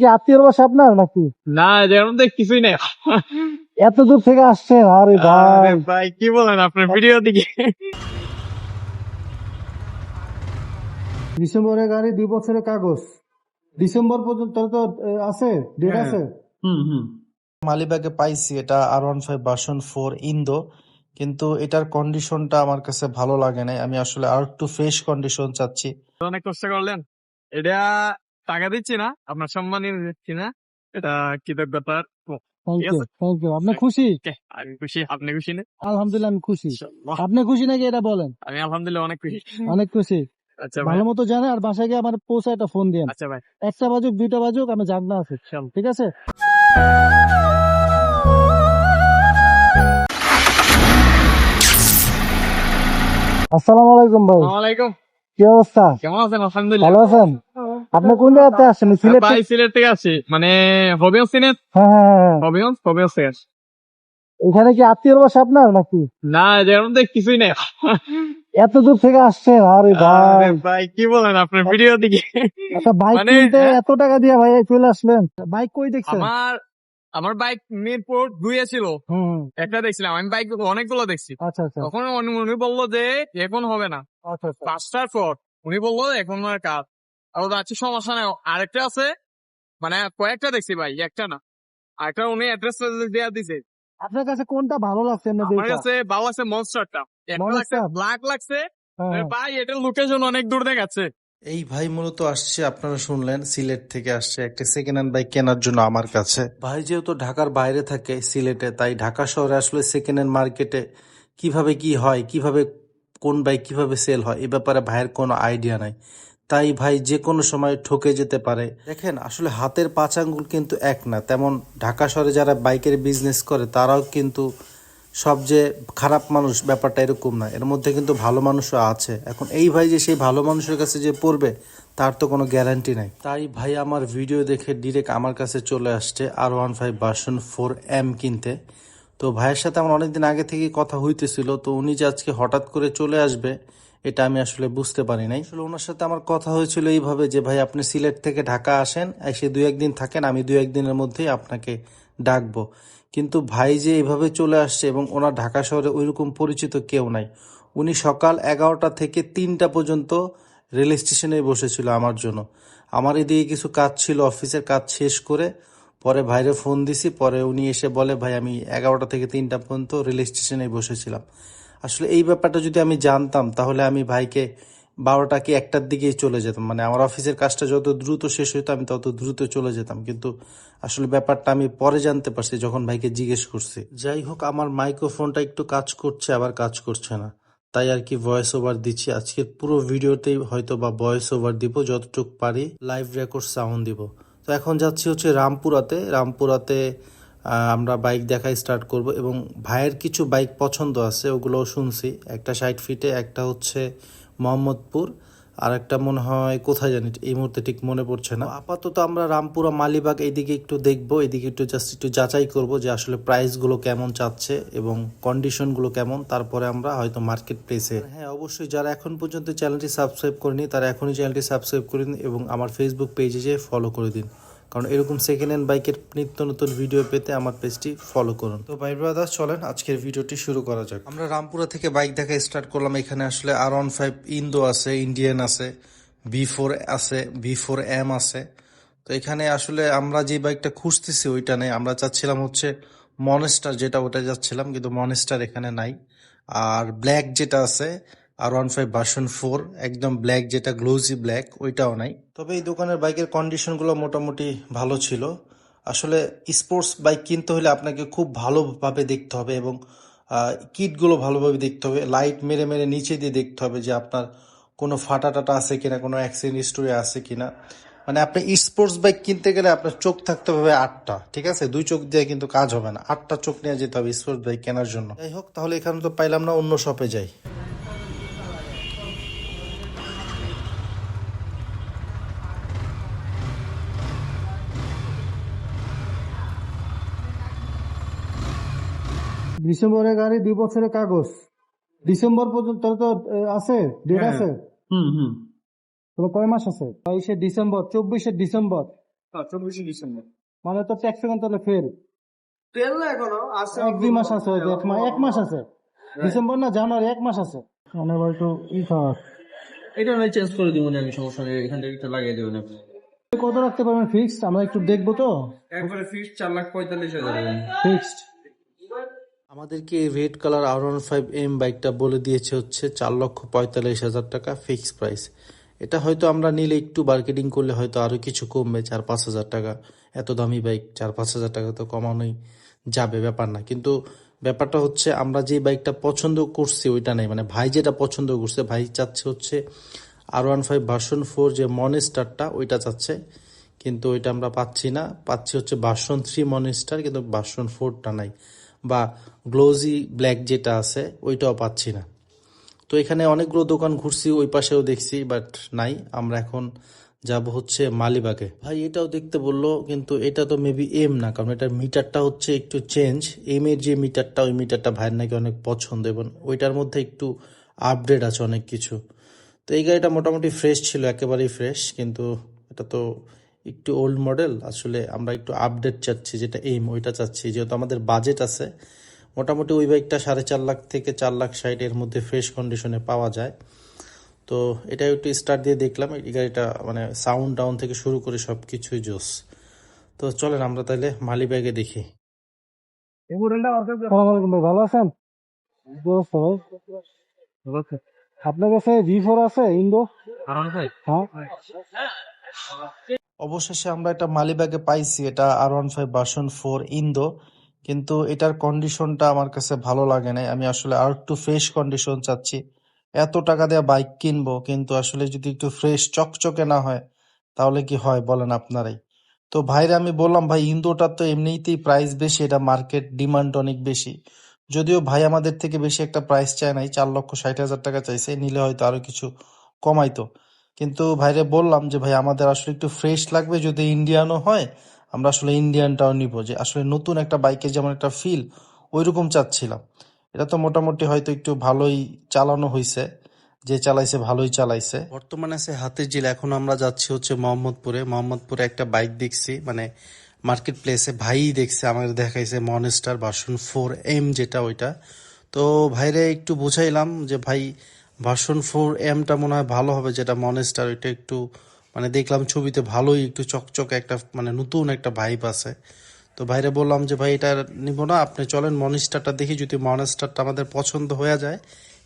কি আত্মীয়র বাসা আপনার নাকি? না যেমন তো কিছুই নেই। এত দূর থেকে আসছেন আরে ভাই। ভাই কি বলেন আপনার ভিডিও দিকে? ডিসেম্বরের গাড়ি দুই বছরের কাগজ। ডিসেম্বর পর্যন্ত তো আছে ডেট হ্যাঁ। আছে। হুম হুম। মালিবাগে পাইছি এটা R one five version four Indo কিন্তু এটার কন্ডিশনটা আমার কাছে ভালো লাগে নাই। আমি আসলে আর একটু ফ্রেশ কন্ডিশন চাচ্ছি। অনেক কষ্ট করলেন। এটা টাকা দিচ্ছি না আপনার সম্মানই দিচ্ছি না এটা কৃতজ্ঞতার আপনি খুশি? আমি খুশি আপনি খুশি না? আলহামদুলিল্লাহ আমি খুশি। আপনি খুশি নাকি এটা বলেন? আমি আলহামদুলিল্লাহ অনেক খুশি। অনেক খুশি। আচ্ছা ভাই। ভালো মতো জানে আর বাসায় গিয়ে আমার পৌঁছে একটা ফোন দিন আচ্ছা ভাই। একটা বাজুক দুইটা বাজুক আমি আছি ঠিক আছে? আসসালামু আলাইকুম ভাই। আলাইকুম। কি অবস্থা? কেমন আছেন? আলহামদুলিল্লাহ। ভালো আছেন? আপনি কোন জায়গাতে আসছেন সিলেট ভাই সিলেট থেকে আসছি মানে হবিগঞ্জ হ্যাঁ হ্যাঁ হ্যাঁ, হবিগঞ্জ হবিগঞ্জ থেকে আসছি এখানে কি আত্মীয়র বাসা আপনার নাকি? না যেমন তো কিছুই নেই। এত দূর থেকে আসছেন? আরে ভাই। ভাই কি বলেন আপনার ভিডিও দিকে একটা বাইক মানে, কিনতে। এত টাকা দিয়ে ভাই চলে আসলেন? বাইক কই দেখছেন? আমার আমার বাইক মিরপুর দুইয়ে ছিল। একটা দেখছিলাম আমি বাইক অনেকগুলো দেখছি। আচ্ছা আচ্ছা। তখন উনি বলল যে এখন হবে না। আচ্ছা আচ্ছা। পাঁচটার পর উনি বলল এখন আর কাজ আর আছে সমস্যা নাই। আরেকটা আছে মানে কয়েকটা দেখছি ভাই একটা না। আরেকটা উনি অ্যাড্রেস দেওয়া দিছে। আপনার কাছে কোনটা ভালো লাগছে আমার কাছে ভালো লাগছে মনস্টারটা? ব্ল্যাক লাগছে। হ্যাঁ, ভাই এটার লোকেশন অনেক দূর দেখাচ্ছে এই ভাই মূলত আসছে আপনারা শুনলেন সিলেট থেকে আসছে একটা সেকেন্ড হ্যান্ড বাইক কেনার জন্য আমার কাছে। ভাই যেহেতু ঢাকার বাইরে থাকে সিলেটে তাই ঢাকা শহরে আসলে সেকেন্ড হ্যান্ড মার্কেটে কীভাবে কি হয় কীভাবে কোন বাইক কীভাবে সেল হয় এ ব্যাপারে ভাইয়ের কোনো আইডিয়া নাই। তাই ভাই যে কোনো সময় ঠকে যেতে পারে। দেখেন আসলে হাতের পাঁচ আঙ্গুল কিন্তু এক না। তেমন ঢাকা শহরে যারা বাইকের বিজনেস করে তারাও কিন্তু সব যে খারাপ মানুষ ব্যাপারটা এরকম না। এর মধ্যে কিন্তু ভালো মানুষও আছে। এখন এই ভাই যে সেই ভালো মানুষের কাছে যে পড়বে তার তো কোনো গ্যারান্টি নাই। তাই ভাই আমার ভিডিও দেখে ডিরেক্ট আমার কাছে চলে আসছে R one five version four M কিনতে। তো ভাইয়ের সাথে আমার অনেকদিন আগে থেকে কথা হইতেছিল তো উনি যে আজকে হঠাৎ করে চলে আসবে এটা আমি আসলে বুঝতে পারি নাই। আসলে ওনার সাথে আমার কথা হয়েছিল এইভাবে যে, ভাই, আপনি সিলেট থেকে ঢাকা আসেন, এসে দু একদিন থাকেন, আমি দু একদিনের মধ্যেই আপনাকে ডাকবো। কিন্তু ভাই যে এইভাবে চলে আসছে এবং ওনার ঢাকা শহরে ওইরকম পরিচিত কেউ নাই। উনি সকাল এগারোটা থেকে তিনটা পর্যন্ত রেল স্টেশনে বসেছিল আমার জন্য। আমার এদিকে কিছু কাজ ছিল, অফিসের কাজ শেষ করে পরে ভাইরে ফোন দিছি, পরে উনি এসে বলে, ভাই, আমি এগারোটা থেকে তিনটা পর্যন্ত রেল স্টেশনে বসেছিলাম। আসলে এই ব্যাপারটা যদি আমি জানতাম, তাহলে আমি ভাইকে বারোটা কি একটার দিকেই চলে যেতাম। মানে আমার অফিসের কাজটা যত দ্রুত শেষ হইতো, আমি তত দ্রুত চলে যেতাম। কিন্তু আসলে ব্যাপারটা আমি পরে জানতে পারছি যখন ভাইকে জিজ্ঞেস করছি। যাই হোক, আমার মাইক্রোফোনটা একটু কাজ করছে, আবার কাজ করছে না। তাই আর কি ভয়েস ওভার দিচ্ছি। আজকের পুরো ভিডিওতেই হয়তো বা ভয়েস ওভার দিব, যতটুক পারি লাইভ রেকর্ড সাউন্ড দিব। তো এখন যাচ্ছি হচ্ছে রামপুরাতে। রামপুরাতে আমরা বাইক দেখা স্টার্ট করব এবং ভাইয়ের কিছু বাইক পছন্দ আছে, ওগুলোও শুনছি। একটা ষাট ফিটে একটা হচ্ছে মোহাম্মদপুর আর একটা মনে হয় কোথায় জানি, এই মুহূর্তে ঠিক মনে পড়ছে না। আপাতত আমরা রামপুরা, মালিবাগ এইদিকে একটু দেখব এদিকে একটু জাস্ট একটু যাচাই করব যে আসলে প্রাইসগুলো কেমন চাচ্ছে এবং কন্ডিশনগুলো কেমন। তারপরে আমরা হয়তো মার্কেট প্লেসে হ্যাঁ অবশ্যই যারা এখন পর্যন্ত চ্যানেলটি সাবস্ক্রাইব করেনি, তারা এখনই চ্যানেলটি সাবস্ক্রাইব করে দিন এবং আমার ফেসবুক পেজে যেয়ে ফলো করে দিন। কারণ এরকম সেকেন্ড হ্যান্ড বাইকের নিত্য নতুন ভিডিও পেতে আমার পেজটি ফলো করুন। তো ভাই ব্রাদার চলেন আজকের ভিডিওটি শুরু করা যাক। আমরা রামপুরা থেকে বাইক দেখা স্টার্ট করলাম। এখানে আসলে আর ওয়ান ফাইভ ইন্দো আছে ইন্ডিয়ান আছে বি ফোর আছে বি ফোর এম আছে। তো এখানে আসলে আমরা যে বাইকটা খুঁজতেছি ওইটা নেই। আমরা চাচ্ছিলাম হচ্ছে মনেস্টার যেটা ওটা যাচ্ছিলাম কিন্তু মনেস্টার এখানে নাই। আর ব্ল্যাক যেটা আছে R one five version four একদম ব্ল্যাক যেটা গ্লোজি ব্ল্যাক ওইটাও নাই। তবে এই দোকানের বাইকের কন্ডিশনগুলো মোটামুটি ভালো ছিল। আসলে স্পোর্টস বাইক কিনতে হলে আপনাকে খুব ভালোভাবে দেখতে হবে এবং কিটগুলো ভালোভাবে দেখতে হবে। লাইট মেরে মেরে নিচে দিয়ে দেখতে হবে যে আপনার কোনো ফাটা টাটা আছে কিনা, কোনো অ্যাক্সিডেন্ট হিস্টোরি আছে কিনা। মানে আপনি স্পোর্টস বাইক কিনতে গেলে আপনার চোখ থাকতে হবে আটটা, ঠিক আছে? দুই চোখ দিয়ে কিন্তু কাজ হবে না। আটটা চোখ নিয়ে যেতে হবে স্পোর্টস বাইক কেনার জন্য। যাই হোক, তাহলে এখানে তো পাইলাম না, অন্য শপে যাই। ডিসেম্বরের গাড়ি দুই বছরের কাগজ। ডিসেম্বর পর্যন্ত তাহলে তো আছে ডেট হ্যাঁ। আছে? হুম হুম। তবে কয় মাস আছে? বাইশে ডিসেম্বর চব্বিশে ডিসেম্বর। চব্বিশে ডিসেম্বর। মানে তো ট্যাক্স এখন তাহলে ফেল তেল না এখনও আছে এক দুই মাস আছে এক মাস এক মাস আছে। ডিসেম্বর না জানুয়ারি এক মাস আছে। মানে এবার একটু ই এটা নয় চেঞ্জ করে দিব আমি সমস্যা নেই এখান থেকে একটা লাগিয়ে দেবেন আপনি কত রাখতে পারবেন ফিক্সড আমরা একটু দেখব তো। একবারে ফিক্সড চার লাখ পঁয়তাল্লিশ হাজার। ফিক্সড আমাদেরকে red colour R one five M বাইকটা বলে দিয়েছে হচ্ছে চার লক্ষ পঁয়তাল্লিশ হাজার টাকা ফিক্স প্রাইস এটা হয়তো আমরা নিলে একটু মার্কেটিং করলে হয়তো আরও কিছু কমবে, চার পাঁচ হাজার টাকা। এত দামি বাইক চার পাঁচ হাজার টাকা তো কমানোই যাবে, ব্যাপার না। কিন্তু ব্যাপারটা হচ্ছে আমরা যে বাইকটা পছন্দ করছি ওইটা নেই। মানে ভাই যেটা পছন্দ করছে, ভাই চাচ্ছে হচ্ছে R one five version four যে মনেস্টারটা ওইটা চাচ্ছে। কিন্তু ওইটা আমরা পাচ্ছি না। পাচ্ছি হচ্ছে ভার্সন থ্রি মনেস্টার কিন্তু ভার্সন ফোরটা নাই। বা গ্লোজি ব্ল্যাক যেটা আছে, ওইটাও পাচ্ছি না। তো এখানে অনেকগুলো দোকান ঘুরছি, ওই পাশেও দেখছি বাট নাই, আমরা এখন যাব হচ্ছে মালিবাগে। ভাই, এটাও দেখতে বলল, কিন্তু এটা তো মেবি এম না, কারণ এটার মিটারটা হচ্ছে একটু চেঞ্জ এম এর যে মিটারটা ওই মিটারটা ভাইয়ের নাকি অনেক পছন্দ, এবং ওইটার মধ্যে একটু আপডেট আছে অনেক কিছু। তো এই গাড়িটা মোটামুটি ফ্রেশ ছিল, একেবারেই ফ্রেশ কিন্তু এটা তো একটু ওল্ড মডেল আসলে আমরা একটু আপডেট চাচ্ছি যেটা এম ওইটা চাচ্ছি। যেহেতু আমাদের বাজেট আছে মোটামুটি ওই বাইকটা সাড়ে চার লাখ থেকে চার লাখ ষাট এর মধ্যে ফ্রেশ কন্ডিশনে পাওয়া যায়। তো এটা একটু স্টার্ট দিয়ে দেখলাম এই গাড়িটা মানে সাউন্ড ডাউন থেকে শুরু করে সব কিছুই জোস তো চলেন আমরা তাহলে মালি ব্যাগে দেখি। ভালো আছেন? আপনার কাছে ভি ফোর আছে ইন্ডো হ্যাঁ। অবশেষে আমরা একটা মালিবাগে পাইছি, এটা R one five version four Indo কিন্তু এটার কন্ডিশনটা আমার কাছে ভালো লাগে নাই। আমি আসলে আর একটু ফ্রেশ কন্ডিশন চাচ্ছি। এত টাকা দিয়ে বাইক কিনবো, কিন্তু আসলে যদি একটু ফ্রেশ চকচকে না হয়, তাহলে কি হয় বলেন আপনারাই। তো ভাইরে আমি বললাম, ভাই ইন্দোটার তো এমনিতেই প্রাইস বেশি, এটা মার্কেট ডিমান্ড অনেক বেশি। যদিও ভাই আমাদের থেকে বেশি একটা প্রাইস চায় নাই, চার লক্ষ ষাট হাজার টাকা চাইছে, নিলে হয়তো আরও কিছু কমাইতো। কিন্তু ভাইরে বললাম যে, ভাই, আমাদের আসলে একটু ফ্রেশ লাগবে যদি ইন্ডিয়ানও হয়, আমরা আসলে ইন্ডিয়ানটাও নিব। যে, আসলে নতুন একটা বাইকের যেমন একটা ফিল ওইরকম চাচ্ছিলাম। এটা তো মোটামুটি হয়তো একটু ভালোই চালানো হয়েছে যে চালাইছে ভালোই চালাইছে। বর্তমানে আছে হাতের জিল এখন আমরা যাচ্ছি হচ্ছে মোহাম্মদপুরে। মোহাম্মদপুরে একটা বাইক দেখছি মানে মার্কেট প্লেসে ভাই দেখছে আমাদের দেখাইছে মনেস্টার ভার্সন ফোর এম যেটা ওইটা। তো ভাইরে একটু বুঝাইলাম যে, ভাই ভার্সন ফোর এমটা মনে হয় ভালো হবে, যেটা মনেস্টার ওইটা একটু মানে দেখলাম ছবিতে ভালোই একটু চকচকে একটা মানে নতুন একটা ভাইব আছে। তো ভাইরে বললাম যে, ভাই, এটা নিব না, আপনি চলেন মনেস্টারটা দেখি, যদি মনেস্টারটা আমাদের পছন্দ হয়ে যায়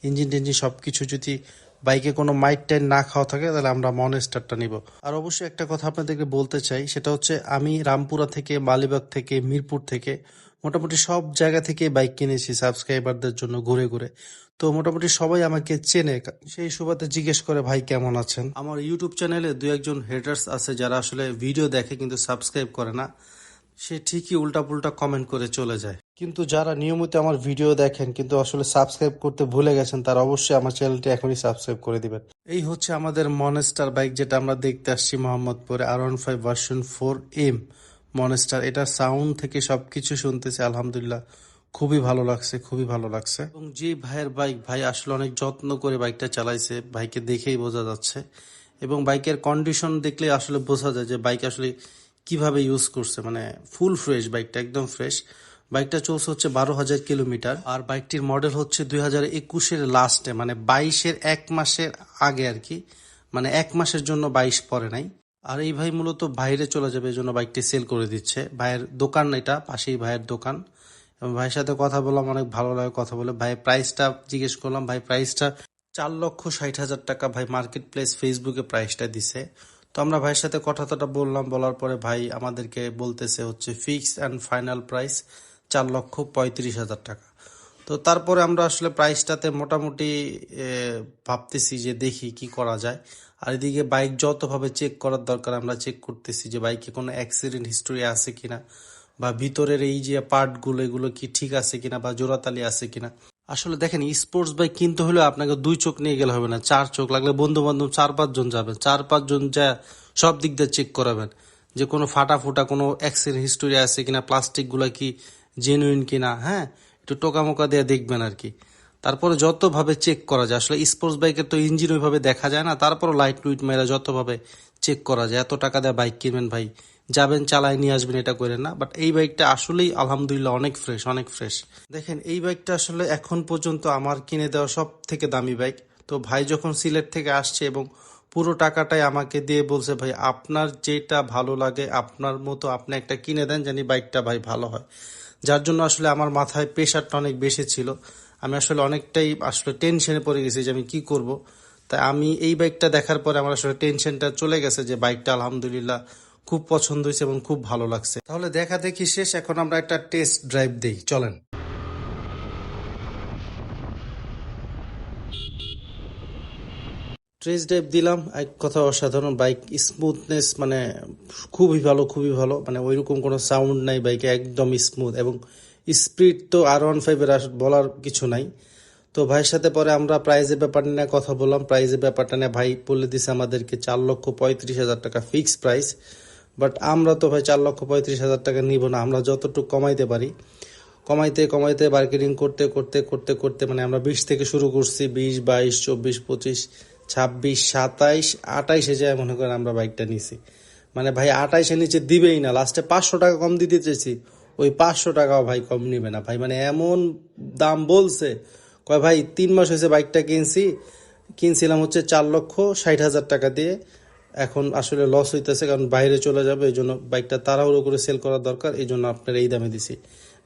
ইঞ্জিন টিঞ্জিন সব কিছু যদি বাইকে কোনো মাইট টাইন না খাওয়া থাকে, তাহলে আমরা মনেস্টারটা নিব। আর অবশ্যই একটা কথা আপনাদেরকে বলতে চাই, সেটা হচ্ছে আমি রামপুরা থেকে মালিবাগ থেকে, মিরপুর থেকে মোটামুটি সব জায়গা থেকে বাইক কিনেছি সাবস্ক্রাইবারদের জন্য ঘুরে ঘুরে। তো মোটামুটি সবাই আমাকে চেনে। সেই সুবাদে জিজ্ঞেস করে, ভাই, কেমন আছেন? আমার ইউটিউব চ্যানেলে দু একজন হেটার্স আছে যারা আসলে ভিডিও দেখে কিন্তু সাবস্ক্রাইব করে না। সে ঠিকই উল্টাপুল্টা কমেন্ট করে চলে যায়। কিন্তু যারা নিয়মিত আমার ভিডিও দেখেন, কিন্তু আসলে সাবস্ক্রাইব করতে ভুলে গেছেন, তারা অবশ্যই আমার চ্যানেলটি এখনই সাবস্ক্রাইব করে দিবেন। এই হচ্ছে আমাদের মনেস্টার বাইক যেটা আমরা দেখতে আসছি মোহাম্মদপুরে R one five version four M monster, এটা সাউন্ড থেকে সবকিছু শুনতেছে, আলহামদুলিল্লাহ। খুবই ভালো লাগছে, খুবই ভালো লাগছে। এবং যে ভাইয়ের বাইক, ভাই আসলে অনেক যত্ন করে বাইকটা চালাইছে, ভাইকে দেখেই বোঝা যাচ্ছে। এবং বাইকের কন্ডিশন দেখলে আসলে বোঝা যায় যে বাইক আসলে কীভাবে ইউজ করছে মানে ফুল ফ্রেশ বাইকটা একদম ফ্রেশ বাইকটা চলছে হচ্ছে বারো হাজার কিলোমিটার, আর বাইকটির মডেল হচ্ছে দুই হাজার একুশের লাস্টে মানে বাইশের এক মাসের আগে আর কি। মানে এক মাসের জন্য বাইশ পরে নাই। আর এই ভাই মূলত বাইরে চলে যাবে, এই জন্য বাইকটি সেল করে দিচ্ছে। ভাইয়ের দোকান এটা, পাশেই ভাইয়ের দোকান। এবং ভাইয়ের সাথে কথা বললাম, অনেক ভালো লাগে কথা বলে। ভাই প্রাইসটা জিজ্ঞেস করলাম, ভাই প্রাইসটা চার লক্ষ ষাট হাজার টাকা ভাই মার্কেট প্লেস ফেসবুকে প্রাইসটা দিছে। তো আমরা ভাইয়ের সাথে কথাটা বললাম, বলার পরে ভাই আমাদেরকে বলতেছে হচ্ছে ফিক্স অ্যান্ড ফাইনাল প্রাইস চার লক্ষ পঁয়ত্রিশ হাজার টাকা। তো তারপরে আমরা আসলে প্রাইসটাতে মোটামুটি ভাবতেছি যে দেখি কি করা যায়। আর এদিকে বাইক যতভাবে চেক করার দরকার, আমরা চেক করতেছি যে বাইকে কোনো অ্যাক্সিডেন্ট হিস্টোরি আছে কিনা বা ভিতরের এই যে পার্টগুলো এগুলো কি ঠিক আছে কিনা বা জোড়াতালি আছে কিনা। আসলে দেখেন স্পোর্টস বাইক কিনতে হলে আপনাকে দুই চোখ নিয়ে গেলে হবে না, চার চোখ লাগলে বন্ধু বান্ধব চার পাঁচজন যাবেন চার পাঁচজন যা সব দিক দিয়ে চেক করাবেন যে কোনো ফাটা ফুটা কোনো অ্যাক্সিডেন্ট হিস্টোরি আছে কিনা প্লাস্টিকগুলো কি জেনুইন কিনা হ্যাঁ? একটু টোকা মোকা দিয়ে দেখবেন আর কি। তারপরে যতভাবে চেক করা যায়, আসলে স্পোর্টস বাইকের তো ইঞ্জিন ওইভাবে দেখা যায় না তারপরে লাইট লুইট মেরা যতভাবে চেক করা যায়, এত টাকা দেওয়া বাইক কিনবেন ভাই, যাবেন চালায় নিয়ে আসবেন এটা করে না বাট এই বাইকটা আসলেই আলহামদুলিল্লাহ অনেক ফ্রেশ অনেক ফ্রেশ দেখেন, এই বাইকটা আসলে এখন পর্যন্ত আমার কিনে দেওয়া সব থেকে দামি বাইক তো ভাই যখন সিলেট থেকে আসছে এবং পুরো টাকাটাই আমাকে দিয়ে বলছে, ভাই, আপনার যেটা ভালো লাগে, আপনার মতো আপনি একটা কিনে দেন জানি বাইকটা ভাই ভালো হয়। যার জন্য আসলে আমার মাথায় প্রেশারটা অনেক বেশি ছিল। আমি আসলে অনেকটাই আসলে টেনশনে পড়ে গেছি যে আমি কি করব। তাই আমি এই বাইকটা দেখার পরে আমার আসলে টেনশনটা চলে গেছে যে বাইকটা আলহামদুলিল্লাহ খুব পছন্দ হয়েছে এবং খুব ভালো লাগছে। তাহলে দেখা দেখি শেষ, এখন আমরা একটা টেস্ট ড্রাইভ দিই, চলেন। ট্রেস ড্রাইভ দিলাম। এক কথা অসাধারণ। বাইক স্মুথনেস মানে খুবই ভালো খুবই ভালো। মানে ওইরকম কোনো সাউন্ড নাই বাইকে একদম স্মুথ এবং স্পিড তো আর ওয়ান ফাইভের বলার কিছু নাই। তো ভাইয়ের সাথে পরে আমরা প্রাইজের ব্যাপারটা নিয়ে কথা বললাম। প্রাইজের ব্যাপারটা নিয়ে ভাই বলে দিছে আমাদেরকে চার লক্ষ পঁয়ত্রিশ হাজার টাকা ফিক্স প্রাইস বাট আমরা তো ভাই চার লক্ষ পঁয়ত্রিশ হাজার টাকা নিব না। আমরা যতটুকু কমাইতে পারি, কমাইতে কমাইতে মার্কেটিং করতে করতে করতে করতে মানে আমরা বিশ থেকে শুরু করছি। বিশ, বাইশ, চব্বিশ, পঁচিশ। ছাব্বিশ, সাতাইশ, আটাইশে যায় মনে করেন আমরা বাইকটা নিছি। মানে ভাই আটাইশে নিচে দিবেই না লাস্টে পাঁচশো টাকা কম দিতে চেয়েছি, ওই পাঁচশো টাকাও ভাই কম নিবে না। ভাই মানে এমন দাম বলছে, কয় ভাই তিন মাস হয়েছে বাইকটা কিনছি, কিনছিলাম হচ্ছে চার লক্ষ ষাট হাজার টাকা দিয়ে, এখন আসলে লস হইতেছে কারণ বাইরে চলে যাবে, এই জন্য বাইকটা তাড়াহুড়ো করে সেল করা দরকার, এই জন্য আপনার এই দামে দিছি।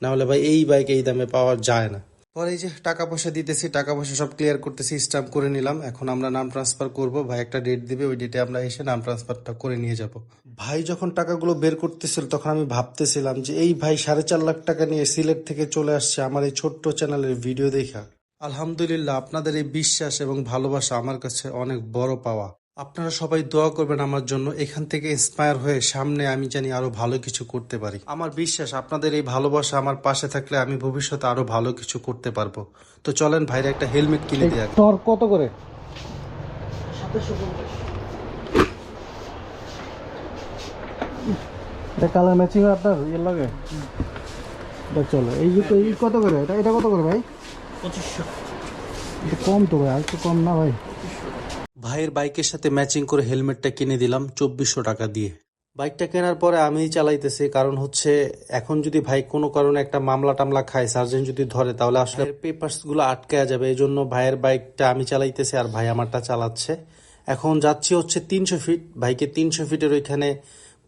না হলে ভাই এই বাইক এই দামে পাওয়া যায় না। পরে এই যে টাকা পয়সা দিতেছি, টাকা পয়সা সব ক্লিয়ার করতেছি স্টাম্প করে নিলাম। এখন আমরা নাম ট্রান্সফার করব। ভাই একটা ডেট দিবে, ওই ডেটে আমরা এসে নাম ট্রান্সফারটা করে নিয়ে যাব। ভাই যখন টাকাগুলো বের করতেছিল, তখন আমি ভাবতেছিলাম যে এই ভাই সাড়ে চার লাখ টাকা নিয়ে সিলেট থেকে চলে আসছে আমার এই ছোট্ট চ্যানেলের ভিডিও দেখা। আলহামদুলিল্লাহ, আপনাদের এই বিশ্বাস এবং ভালোবাসা আমার কাছে অনেক বড় পাওয়া। আপনারা সবাই দোয়া করবেন আমার জন্য। এখান থেকে ইন্সপায়ার হয়ে সামনে আমি জানি আরও ভালো কিছু করতে পারি। আমার বিশ্বাস আপনাদের এই ভালোবাসা আমার পাশে থাকলে আমি ভবিষ্যতে আরও ভালো কিছু করতে পারব। তো চলেন ভাইরা একটা হেলমেট কিনে দিয়ে কত করে? এটা কালার ম্যাচিং আপনার? ইয়ে লাগে? এটা চলো। এই জুতো এই কত করে? এটা এটা কত করে ভাই? পঁচিশশো। এটা কম তো ভাই আর একটু কম না ভাই। ভাইয়ের বাইকের সাথে ম্যাচিং করে হেলমেটটা কিনে দিলাম চব্বিশশো টাকা দিয়ে। বাইকটা কেনার পরে আমি চালাইতেছি, কারণ হচ্ছে এখন যদি ভাই কোনো কারণে একটা মামলা টামলা খায় সার্জেন যদি ধরে, তাহলে আসলে পেপার্সগুলো আটকে যাবে। এই জন্য ভাইয়ের বাইকটা আমি চালাইতেছি আর ভাই আমারটা চালাচ্ছে। এখন যাচ্ছি হচ্ছে তিনশো ফিট, ভাইকে তিনশো ফিটের ওইখানে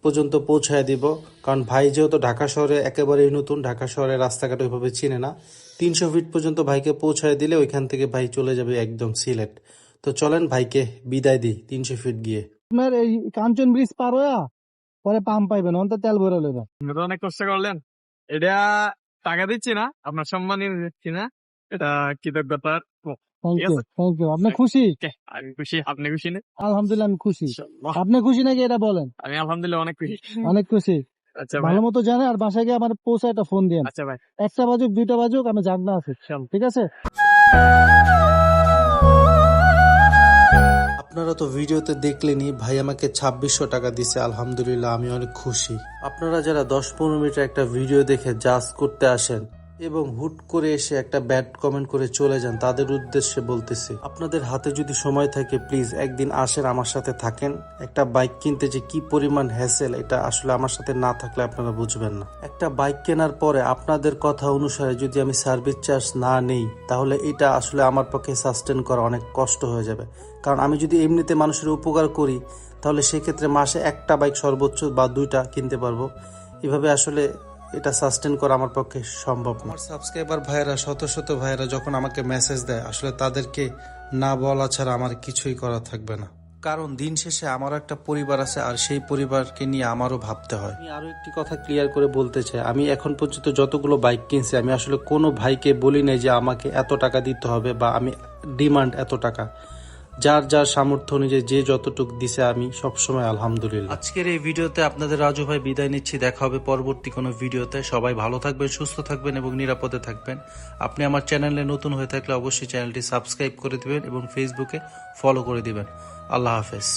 পর্যন্ত পৌঁছায় দিব। কারণ ভাই যেহেতু ঢাকা শহরে একেবারেই নতুন, ঢাকা শহরে রাস্তাঘাট ওইভাবে চিনে না। তিনশো ফিট পর্যন্ত ভাইকে পৌঁছায় দিলে ওইখান থেকে ভাই চলে যাবে একদম সিলেট। তো চলেন ভাইকে বিদায় দিই তিনশো ফিট গিয়ে। আপনার এই কাঞ্চন ব্রিজ পার হইয়া পরে পাম্প পাইবেন অন্তত তেল ভরে লইবেন। অনেক কষ্ট করলেন। এটা টাকা দিচ্ছি না আপনার সম্মানই দিচ্ছি না এটা কৃতজ্ঞতার থ্যাংক ইউ থ্যাংক ইউ আপনি খুশি? আমি খুশি আপনি খুশি না? আলহামদুলিল্লাহ আমি খুশি। আপনি খুশি নাকি এটা বলেন? আমি আলহামদুলিল্লাহ অনেক খুশি। অনেক খুশি। আচ্ছা ভাই। ভালো মতো জানে আর বাসায় গিয়ে আমার পৌঁছে একটা ফোন দিয়েন। আচ্ছা ভাই। একটা বাজুক দুইটা বাজুক আমি জাগনা আছি। ঠিক আছে? আপনারা তো ভিডিওতে দেখলেনি ভাই আমাকে ছাব্বিশশো টাকা দিছে, আলহামদুলিল্লাহ, আমি অনেক খুশি। আপনারা যারা দশ পনেরো মিনিটের একটা ভিডিও দেখে জাজ করতে আসেন এবং হুট করে এসে একটা ব্যাড কমেন্ট করে চলে যান, তাদের উদ্দেশ্যে বলতেছি। আপনাদের হাতে যদি সময় থাকে, প্লিজ একদিন আসেন আমার সাথে থাকেন। একটা বাইক কিনতে যে কি পরিমাণ হ্যাসেল এটা আসলে আমার সাথে না থাকলে আপনারা বুঝবেন না। একটা বাইক কেনার পরে আপনাদের কথা অনুসারে যদি আমি সার্ভিস চার্জ না নেই, তাহলে এটা আসলে আমার পক্ষে সাস্টেন করা অনেক কষ্ট হয়ে যাবে। কারণ আমি যদি এমনিতে মানুষের উপকার করি, তাহলে সেক্ষেত্রে মাসে একটা বাইক সর্বোচ্চ বা দুইটা কিনতে পারব। এভাবে আসলে এটা সাস্টেন করা আমার পক্ষে সম্ভব না। আমার সাবস্ক্রাইবার ভাইয়েরা শত শত ভাইয়েরা যখন আমাকে মেসেজ দেয় আসলে তাদেরকে না বলা ছাড়া আমার কিছুই করা থাকবে না। কারণ দিন শেষে আমারও একটা পরিবার আছে আর সেই পরিবারকে নিয়ে আমারও ভাবতে হয়। আমি আরও একটি কথা ক্লিয়ার করে বলতে চাই। আমি এখন পর্যন্ত যতগুলো বাইক কিনছি আমি আসলে কোনো ভাইকে বলি নাই যে আমাকে এত টাকা দিতে হবে বা আমি ডিমান্ড এত টাকা। যার যার সামর্থ্য অনুযায়ী যে যতটুকু দিছে আমি সবসময় আলহামদুলিল্লাহ। আজকের এই ভিডিওতে আপনাদের রাজু ভাই বিদায় নিচ্ছি, দেখা হবে পরবর্তী কোনো ভিডিওতে। সবাই ভালো থাকবেন, সুস্থ থাকবেন এবং নিরাপদে থাকবেন। আপনি আমার চ্যানেলে নতুন হয়ে থাকলে অবশ্যই চ্যানেলটি সাবস্ক্রাইব করে দিবেন এবং ফেসবুকে ফলো করে দিবেন। আল্লাহ হাফেজ।